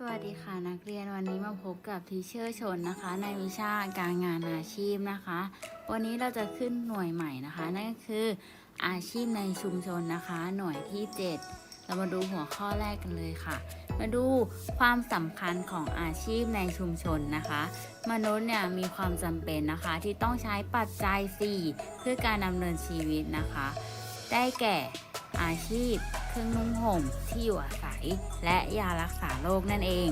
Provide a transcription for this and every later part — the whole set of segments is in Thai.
สวัสดีค่ะนักเรียนวันนี้มาพบกับทีเชอร์ชนนะคะ ในวิชาการงานอาชีพนะคะ วันนี้เราจะขึ้นหน่วยใหม่นะคะ นั่นก็คืออาชีพในชุมชนนะคะ หน่วยที่ 7 เรามาดูหัวข้อแรกกันเลยค่ะ มาดูความสำคัญของอาชีพในชุมชนนะคะ มนุษย์เนี่ยมีความจำเป็นนะคะที่ต้องใช้ปัจจัย 4 เพื่อการดำเนินชีวิตนะคะ ได้แก่อาชีพ เครื่องนุ่งห่มที่อยู่อาศัย และยารักษาโรคนั่นเอง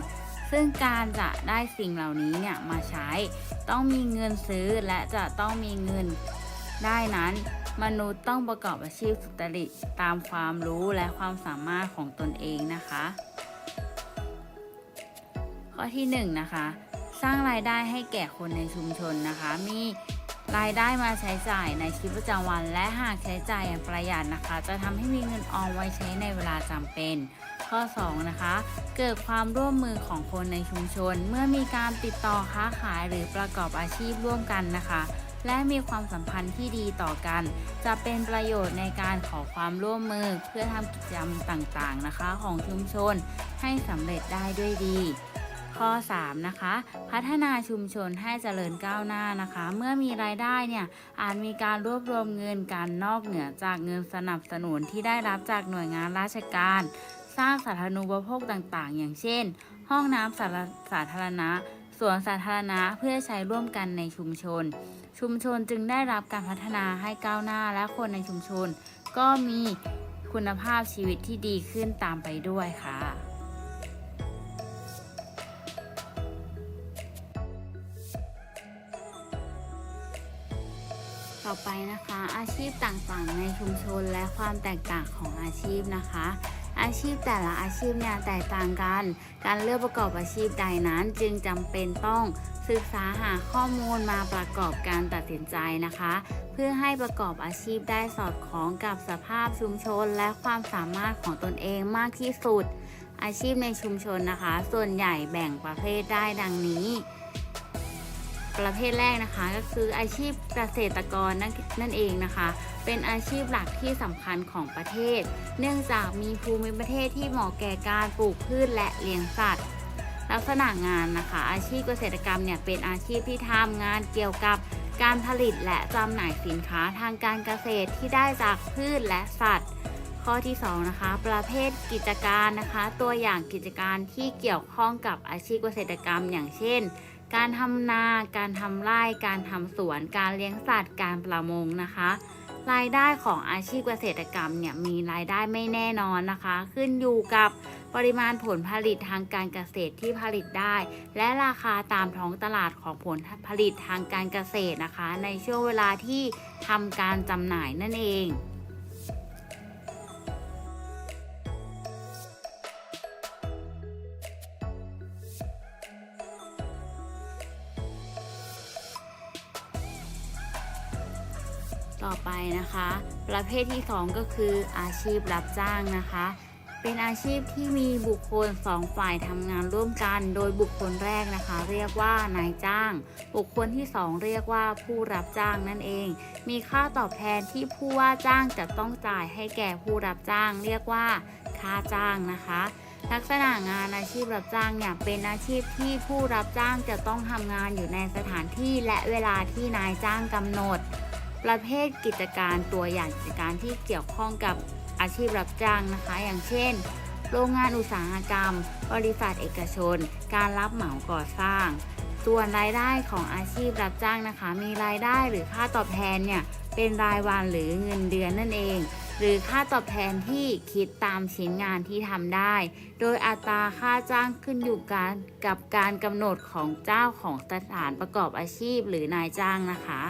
ซึ่งการจะได้สิ่งเหล่านี้เนี่ยมาใช้ ต้องมีเงินซื้อและจะต้องมีเงินได้นั้น มนุษย์ต้องประกอบอาชีพสุจริตตามความรู้และความสามารถของตนเองนะคะ ข้อที่1นงนะคะสร้างรายได้ให้แก่คนในชุมชนนะคะ มีรายได้มาใช้จ่ายในชีวิตประจำวัน และหากใช้จ่ายอย่างประหยัดนะคะ จะทำให้มีเงินออมไว้ใช้ในเวลาจำเป็น ข้อ 2 นะคะ เกิดความร่วมมือของคนในชุมชน เมื่อมีการติดต่อค้าขายหรือประกอบอาชีพร่วมกันนะคะ และมีความสัมพันธ์ที่ดีต่อกัน จะเป็นประโยชน์ในการขอความร่วมมือเพื่อทำกิจกรรมต่างๆนะคะ ของชุมชนให้สำเร็จได้ด้วยดีข้อ 3 นะคะ พัฒนาชุมชนให้เจริญก้าวหน้านะคะ เมื่อมีรายได้เนี่ยอาจมีการรวบรวมเงินการนอกเหนือจากเงินสนับสนุนที่ได้รับจากหน่วยงานราชการ สร้างสาธารณูปโภคต่างๆ อย่างเช่น ห้องน้ำสาธารสาธารณะสวนสาธารณะเพื่อใช้ร่วมกันในชุมชน ชุมชนจึงได้รับการพัฒนาให้ก้าวหน้าและคนในชุมชน ก็มีคุณภาพชีวิตที่ดีขึ้นตามไปด้วยค่ะต่อไปนะคะอาชีพต่างๆ ในชุมชนและความแตกต่างของอาชีพนะคะ อาชีพแต่ละอาชีพเนี่ยแตกต่างกัน การเลือกประกอบอาชีพใดนั้นจึงจำเป็นต้องศึกษาหาข้อมูลมาประกอบการตัดสินใจนะคะ เพื่อให้ประกอบอาชีพได้สอดคล้องกับสภาพชุมชนและความสามารถของตนเองมากที่สุด อาชีพในชุมชนนะคะ ส่วนใหญ่แบ่งประเภทได้ดังนี้ ประเภทแรกนะคะก็คืออาชีพเกษตรกรนั่นนั่นเองนะคะ เป็นอาชีพหลักที่สำคัญของประเทศ เนื่องจากมีภูมิประเทศที่เหมาะแก่การปลูกพืชและเลี้ยงสัตว์ ลักษณะงานนะคะ อาชีพเกษตรกรรมเนี่ยเป็นอาชีพที่ทำงานเกี่ยวกับการผลิตและจำหน่ายสินค้าทางการเกษตรที่ได้จากพืชและสัตว์ ข้อที่2นะคะ ประเภทกิจการนะคะ ตัวอย่างกิจการที่เกี่ยวข้องกับอาชีพเกษตรกรรมอย่างเช่น การทำนา การทำไร่ การทำสวน การเลี้ยงสัตว์ การประมงนะคะ รายได้ของอาชีพเกษตรกรรมเนี่ยมีรายได้ไม่แน่นอนนะคะ ขึ้นอยู่กับปริมาณผลผลิตทางการเกษตรที่ผลิตได้ และราคาตามท้องตลาดของผลผลิตทางการเกษตรนะคะ ในช่วงเวลาที่ทำการจำหน่ายนั่นเอง ต่อไปนะคะ ประเภทที่ 2 ก็คืออาชีพรับจ้างนะคะ เป็นอาชีพที่มีบุคคลสองฝ่ายทำงานร่วมกัน โดยบุคคลแรกนะคะ เรียกว่านายจ้าง บุคคลที่ 2 เรียกว่าผู้รับจ้างนั่นเอง มีค่าตอบแทนที่ผู้ว่าจ้างจะต้องจ่ายให้แก่ผู้รับจ้าง เรียกว่าค่าจ้างนะคะลักษณะงานอาชีพรับจ้างเนี่ยเป็นอาชีพที่ผู้รับจ้างจะต้องทำงานอยู่ในสถานที่และเวลาที่นายจ้างกำหนด ประเภทกิจการตัวอย่างกิจการที่เกี่ยวข้องกับอาชีพรับจ้างนะคะ อย่างเช่น โรงงานอุตสาหกรรม บริษัทเอกชน การรับเหมาก่อสร้าง ส่วนรายได้ของอาชีพรับจ้างนะคะ มีรายได้หรือค่าตอบแทนเนี่ยเป็นรายวันหรือเงินเดือนนั่นเอง หรือค่าตอบแทนที่คิดตามชิ้นงานที่ทำได้ โดยอัตราค่าจ้างขึ้นอยู่การกับการกำหนดของเจ้าของสถานประกอบอาชีพหรือนายจ้างนะคะ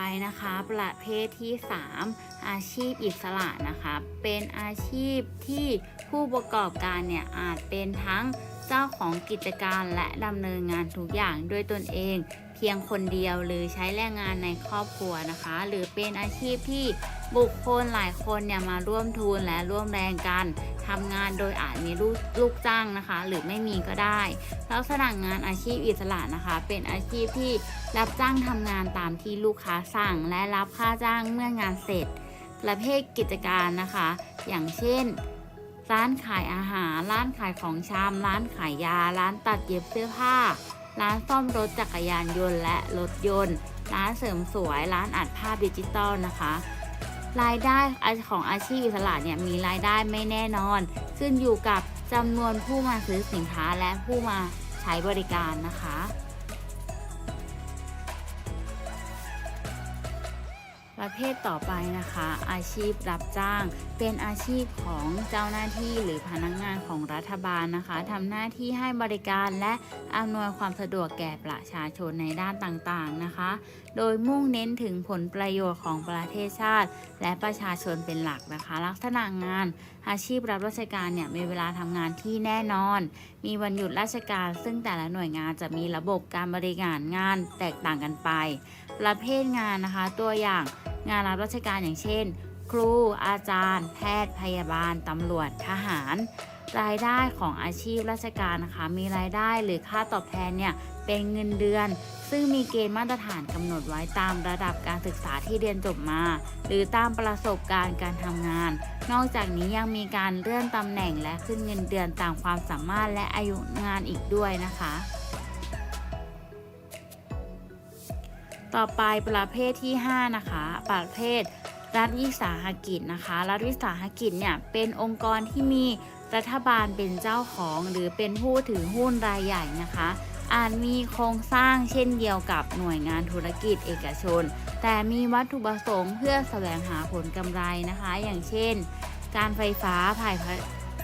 ไปนะคะ ประเภทที่ 3 อาชีพอิสระนะคะ เป็นอาชีพที่ผู้ประกอบการเนี่ยอาจเป็นทั้งเจ้าของกิจการและดำเนินงานทุกอย่างด้วยตนเอง เพียงคนเดียวหรือใช้แรงงานในครอบครัวนะคะ หรือเป็นอาชีพที่บุคคลหลายคนเนี่ยมาร่วมทุนและร่วมแรงกัน ทำงานโดยอาจมีลูกลูกจ้างนะคะ หรือไม่มีก็ได้ลักษณะงานอาชีพอิสระนะคะ เป็นอาชีพที่รับจ้างทำงานตามที่ลูกค้าสั่ง และรับค่าจ้างเมื่องานเสร็จ ประเภทกิจการนะคะ อย่างเช่น ร้านขายอาหาร ร้านขายของชำร้านขายยา ร้านตัดเย็บเสื้อผ้า ร้านซ่อมรถจักรยานยนต์และรถยนต์ ร้านเสริมสวย ร้านอัดภาพดิจิตอลนะคะ รายได้ของอาชีพอิสระเนี่ยมีรายได้ไม่แน่นอน ขึ้นอยู่กับจำนวนผู้มาซื้อสินค้าและผู้มาใช้บริการนะคะ ประเภทต่อไปนะคะ อาชีพรับจ้าง เป็นอาชีพของเจ้าหน้าที่หรือพนักงานของรัฐบาลนะคะทำหน้าที่ให้บริการและอำนวยความสะดวกแก่ประชาชนในด้านต่างๆนะคะ โดยมุ่งเน้นถึงผลประโยชน์ของประเทศชาติ และประชาชนเป็นหลักนะคะ ลักษณะงาน อาชีพรับราชการเนี่ยมีเวลาทำงานที่แน่นอน มีวันหยุดราชการ ซึ่งแต่ละหน่วยงานจะมีระบบการบริการงานแตกต่างกันไป ประเภทงานนะคะ ตัวอย่างงานรับราชการอย่างเช่น ครู อาจารย์ แพทย์ พยาบาล ตำรวจ ทหาร รายได้ของอาชีพราชการนะคะ มีรายได้หรือค่าตอบแทนเนี่ยเป็นเงินเดือน ซึ่งมีเกณฑ์มาตรฐานกำหนดไว้ตามระดับการศึกษาที่เรียนจบมา หรือตามประสบการณ์การทำงาน นอกจากนี้ยังมีการเลื่อนตำแหน่งและขึ้นเงินเดือนตามความสามารถและอายุงานอีกด้วยนะคะ ต่อไปประเภทที่ 5 นะคะ ประเภทรัฐวิสาหกิจนะคะ รัฐวิสาหกิจเนี่ยเป็นองค์กรที่มีรัฐบาลเป็นเจ้าของหรือเป็นผู้ถือหุ้นรายใหญ่นะคะ อาจมีโครงสร้างเช่นเดียวกับหน่วยงานธุรกิจเอกชน แต่มีวัตถุประสงค์เพื่อแสวงหาผลกำไรนะคะ อย่างเช่น การไฟฟ้าฝ่ายผ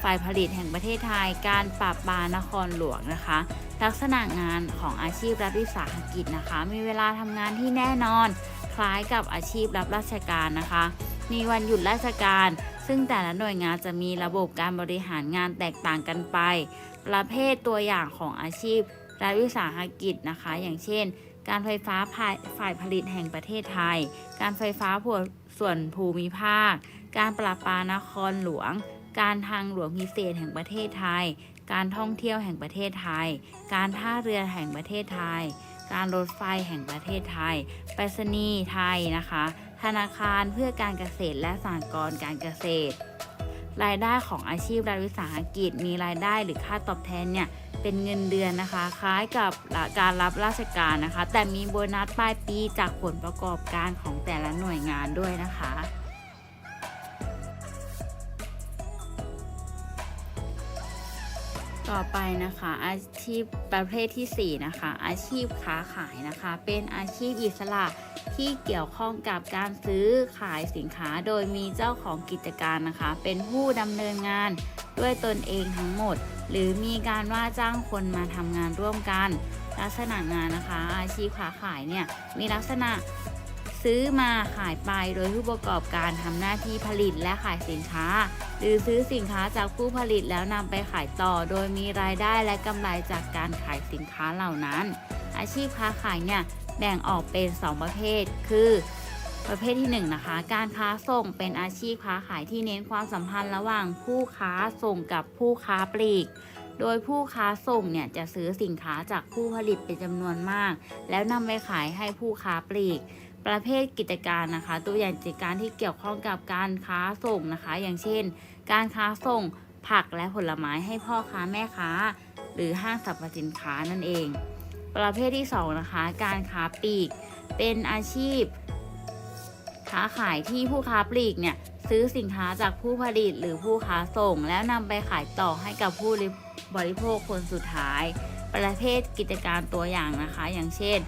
ฝ่ายผลิตแห่งประเทศไทย การปราบปรานครหลวงนะคะ ลักษณะงานของอาชีพรัฐวิสาหกิจนะคะ มีเวลาทำงานที่แน่นอน คล้ายกับอาชีพรับราชการนะคะ มีวันหยุดราชการ ซึ่งแต่ละหน่วยงานจะมีระบบการบริหารงานแตกต่างกันไป ประเภทตัวอย่างของอาชีพรัฐวิสาหกิจนะคะ อย่างเช่น การไฟฟ้าฝ่ายผลิตแห่งประเทศไทย การไฟฟ้าส่วนภูมิภาค การปราปานครหลวง การทางหลวงพิเศษแห่งประเทศไทย การท่องเที่ยวแห่งประเทศไทย การท่าเรือแห่งประเทศไทย การรถไฟแห่งประเทศไทย ไปรษณีย์ไทยนะคะ ธนาคารเพื่อการเกษตรและสหกรณ์การเกษตร รายได้ของอาชีพรัฐวิสาหกิจมีรายได้หรือค่าตอบแทนเนี่ยเป็นเงินเดือนนะคะ คล้ายกับการรับราชการนะคะ แต่มีโบนัสปลายปีจากผลประกอบการของแต่ละหน่วยงานด้วยนะคะ ต่อไปนะคะอาชีพประเภทที่ 4 นะคะ อาชีพค้าขายนะคะ เป็นอาชีพอิสระที่เกี่ยวข้องกับการซื้อขายสินค้าโดยมีเจ้าของกิจการนะคะ เป็นผู้ดำเนินงานด้วยตนเองทั้งหมด หรือมีการว่าจ้างคนมาทำงานร่วมกัน ลักษณะงานนะคะ อาชีพค้าขายเนี่ยมีลักษณะ ซื้อมาขายไปโดยผู้ประกอบการทำหน้าที่ผลิตและขายสินค้า หรือซื้อสินค้าจากผู้ผลิตแล้วนำไปขายต่อ โดยมีรายได้และกำไรจากการขายสินค้าเหล่านั้น อาชีพค้าขายเนี่ยแบ่งออกเป็น 2 ประเภท คือประเภทที่1นะคะการค้าส่งเป็นอาชีพค้าขายที่เน้นความสัมพันธ์ระหว่างผู้ค้าส่งกับผู้ค้าปลีก โดยผู้ค้าส่งเนี่ยจะซื้อสินค้าจากผู้ผลิตเป็นจำนวนมาก แล้วนำไปขายให้ผู้ค้าปลีก ประเภทกิจการนะคะ ตัวอย่างกิจการที่เกี่ยวข้องกับการค้าส่งนะคะ อย่างเช่น การค้าส่งผักและผลไม้ให้พ่อค้าแม่ค้า หรือห้างสรรพสินค้านั่นเอง ประเภทที่2นะคะการค้าปลีก เป็นอาชีพ ค้าขายที่ผู้ค้าปลีกเนี่ยซื้อสินค้าจากผู้ผลิตหรือผู้ค้าส่ง แล้วนำไปขายต่อให้กับผู้บริโภคคนสุดท้าย ประเภทกิจการตัวอย่างนะคะ อย่างเช่น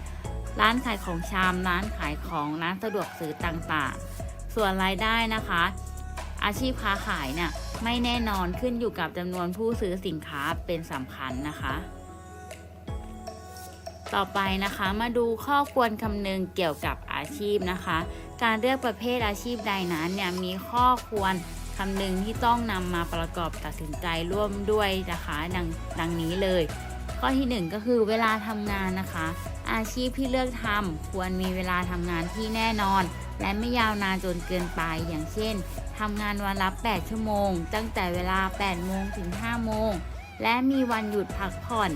ร้านขายของชำร้านขายของร้านสะดวกซื้อต่างๆ ส่วนรายได้นะคะ อาชีพค้าขายเนี่ยไม่แน่นอนขึ้นอยู่กับจำนวนผู้ซื้อสินค้าเป็นสำคัญนะคะ ต่อไปนะคะมาดูข้อควรคำนึงเกี่ยวกับอาชีพนะคะ การเลือกประเภทอาชีพใดนั้นเนี่ยมีข้อควรคำนึงที่ต้องนำมาประกอบตัดสินใจร่วมด้วยนะคะดังดังนี้เลย ข้อที่ 1 ก็คือเวลาทำงานนะคะ อาชีพที่เลือกทำควรมีเวลาทำงานที่แน่นอน และไม่ยาวนานจนเกินไปอย่างเช่นทำงานวันละ8ชั่วโมง ตั้งแต่เวลา8โมงถึง5โมง และมีวันหยุดพักผ่อน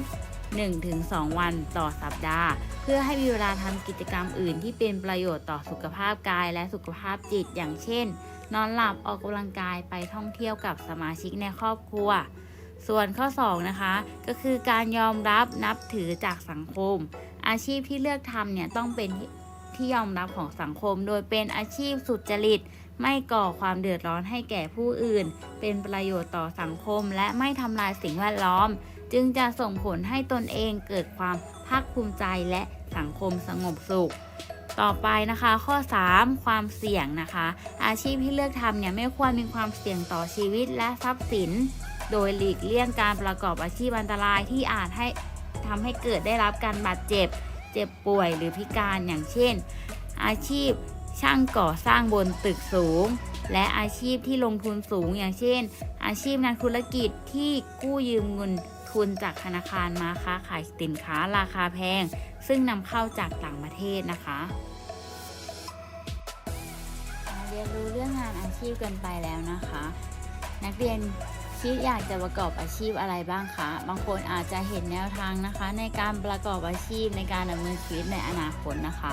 1-2 วันต่อสัปดาห์ เพื่อให้มีเวลาทำกิจกรรมอื่นที่เป็นประโยชน์ต่อสุขภาพกายและสุขภาพจิตอย่างเช่น นอนหลับออกกำลังกายไปท่องเที่ยวกับสมาชิกในครอบครัว ส่วนข้อ 2 นะคะ ก็คือการยอมรับนับถือจากสังคม อาชีพที่เลือกทำเนี่ยต้องเป็นที่ที่ยอมรับของสังคม โดยเป็นอาชีพสุจริต ไม่ก่อความเดือดร้อนให้แก่ผู้อื่น เป็นประโยชน์ต่อสังคม และไม่ทำลายสิ่งแวดล้อม จึงจะส่งผลให้ตนเองเกิดความภาคภูมิใจและสังคมสงบสุขต่อไปนะคะข้อ 3 ความเสี่ยงนะคะ อาชีพที่เลือกทำเนี่ยไม่ควรมีความเสี่ยงต่อชีวิตและทรัพย์สิน โดยหลีกเลี่ยงการประกอบอาชีพอันตรายที่อาจให้ทำให้เกิดได้รับการบาดเจ็บ เจ็บป่วยหรือพิการอย่างเช่น อาชีพช่างก่อสร้างบนตึกสูง และอาชีพที่ลงทุนสูงอย่างเช่น อาชีพนักธุรกิจที่กู้ยืมเงินทุนจากธนาคารมาค้าขายสินค้าราคาแพง ซึ่งนำเข้าจากต่างประเทศนะคะเรียนรู้เรื่องงานอาชีพกันไปแล้วนะคะ นักเรียน คิดอยากจะประกอบอาชีพอะไรบ้างคะ บางคนอาจจะเห็นแนวทางนะคะ ในการประกอบอาชีพในการดำเนินชีวิตในอนาคตนะคะ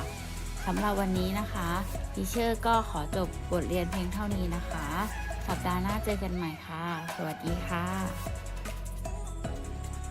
สำหรับวันนี้นะคะทีเชอร์ก็ขอจบบทเรียนเพียงเท่านี้นะคะ สัปดาห์หน้าเจอกันใหม่ค่ะ สวัสดีค่ะ